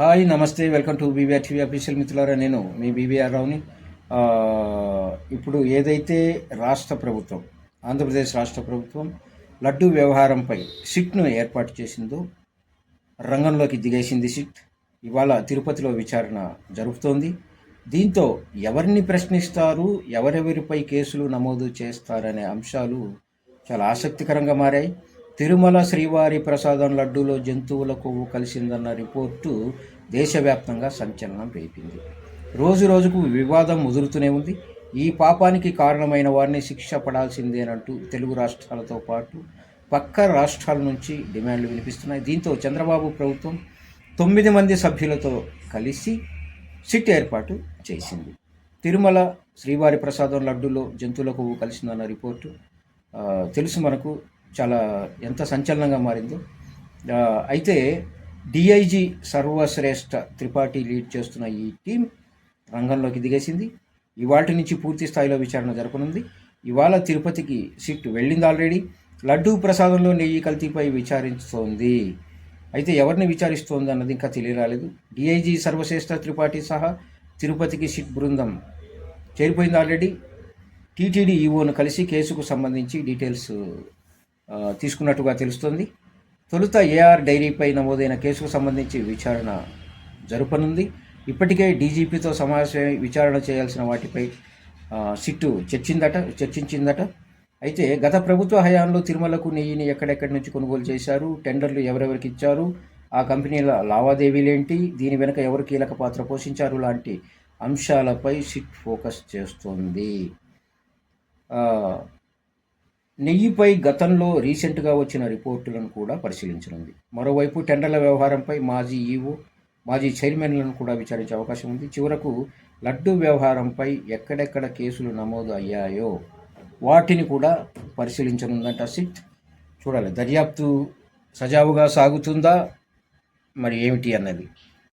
Hi నమస్తే welcome to B B R TV official మిత్రులారా నేను మీ బీబీఆర్ రావుని. ఇప్పుడు ఏదైతే రాష్ట్ర ప్రభుత్వం ఆంధ్రప్రదేశ్ రాష్ట్ర ప్రభుత్వం లడ్డు వ్యవహారంపై సిట్ను ఏర్పాటు చేసిందో రంగంలోకి దిగేసింది సిట్. ఇవాళ తిరుపతిలో విచారణ జరుపుతోంది. దీంతో ఎవరిని ప్రశ్నిస్తారు ఎవరెవరిపై కేసులు నమోదు చేస్తారనే అంశాలు చాలా ఆసక్తికరంగా మారాయి. తిరుమల శ్రీవారి ప్రసాదం లడ్డూలో జంతువుల కొవ్వు కలిసిందన్న రిపోర్టు దేశవ్యాప్తంగా సంచలనం రేపింది. రోజు రోజుకు వివాదం ముదురుతూనే ఉంది. ఈ పాపానికి కారణమైన వారిని శిక్ష పడాల్సిందేనంటూ తెలుగు రాష్ట్రాలతో పాటు పక్క రాష్ట్రాల నుంచి డిమాండ్లు వినిపిస్తున్నాయి. దీంతో చంద్రబాబు ప్రభుత్వం తొమ్మిది మంది సభ్యులతో కలిసి సిట్ ఏర్పాటు చేసింది. తిరుమల శ్రీవారి ప్రసాదం లడ్డూలో జంతువులకు కలిసిందన్న రిపోర్టు తెలుసు మనకు. చాలా ఎంత సంచలనంగా మారిందో. అయితే డిఐజీ సర్వశ్రేష్ఠ త్రిపాఠి లీడ్ చేస్తున్న ఈ టీం రంగంలోకి దిగేసింది. ఇవాటి నుంచి పూర్తి స్థాయిలో విచారణ జరపనుంది. ఇవాళ తిరుపతికి సిట్ వెళ్ళింది ఆల్రెడీ. లడ్డూ ప్రసాదంలో నెయ్యి కల్తీపై విచారిస్తోంది. అయితే ఎవరిని విచారిస్తోంది అన్నది ఇంకా తెలియరాలేదు. డిఐజీ సర్వశ్రేష్ఠ త్రిపాఠి సహా తిరుపతికి సిట్ బృందం చేరిపోయింది ఆల్రెడీ. టీటీడీ ఈఓను కలిసి కేసుకు సంబంధించి డీటెయిల్స్ తీసుకున్నట్టుగా తెలుస్తోంది. తొలుత ఏఆర్ డైరీపై నమోదైన కేసుకు సంబంధించి విచారణ జరపనుంది. ఇప్పటికే డీజీపీతో సమావేశమై విచారణ చేయాల్సిన వాటిపై సిట్టు చర్చిందట చర్చించిందట. అయితే గత ప్రభుత్వ హయాంలో తిరుమలకు నెయ్యిని ఎక్కడెక్కడి నుంచి కొనుగోలు చేశారు? టెండర్లు ఎవరెవరికి ఇచ్చారు? ఆ కంపెనీల లావాదేవీలేంటి? దీని వెనుక ఎవరు కీలక పాత్ర పోషించారు? లాంటి అంశాలపై సిట్ ఫోకస్ చేస్తోంది. నెయ్యిపై గతంలో రీసెంట్గా వచ్చిన రిపోర్టులను కూడా పరిశీలించనుంది. మరోవైపు టెండర్ల వ్యవహారంపై మాజీ ఈవో మాజీ చైర్మన్లను కూడా విచారించే అవకాశం ఉంది. చివరకు లడ్డు వ్యవహారంపై ఎక్కడెక్కడ కేసులు నమోదు అయ్యాయో వాటిని కూడా పరిశీలించనుందంట సిట్. చూడాలి. దర్యాప్తు సజావుగా సాగుతుందా? మరి ఏమిటి అన్నది.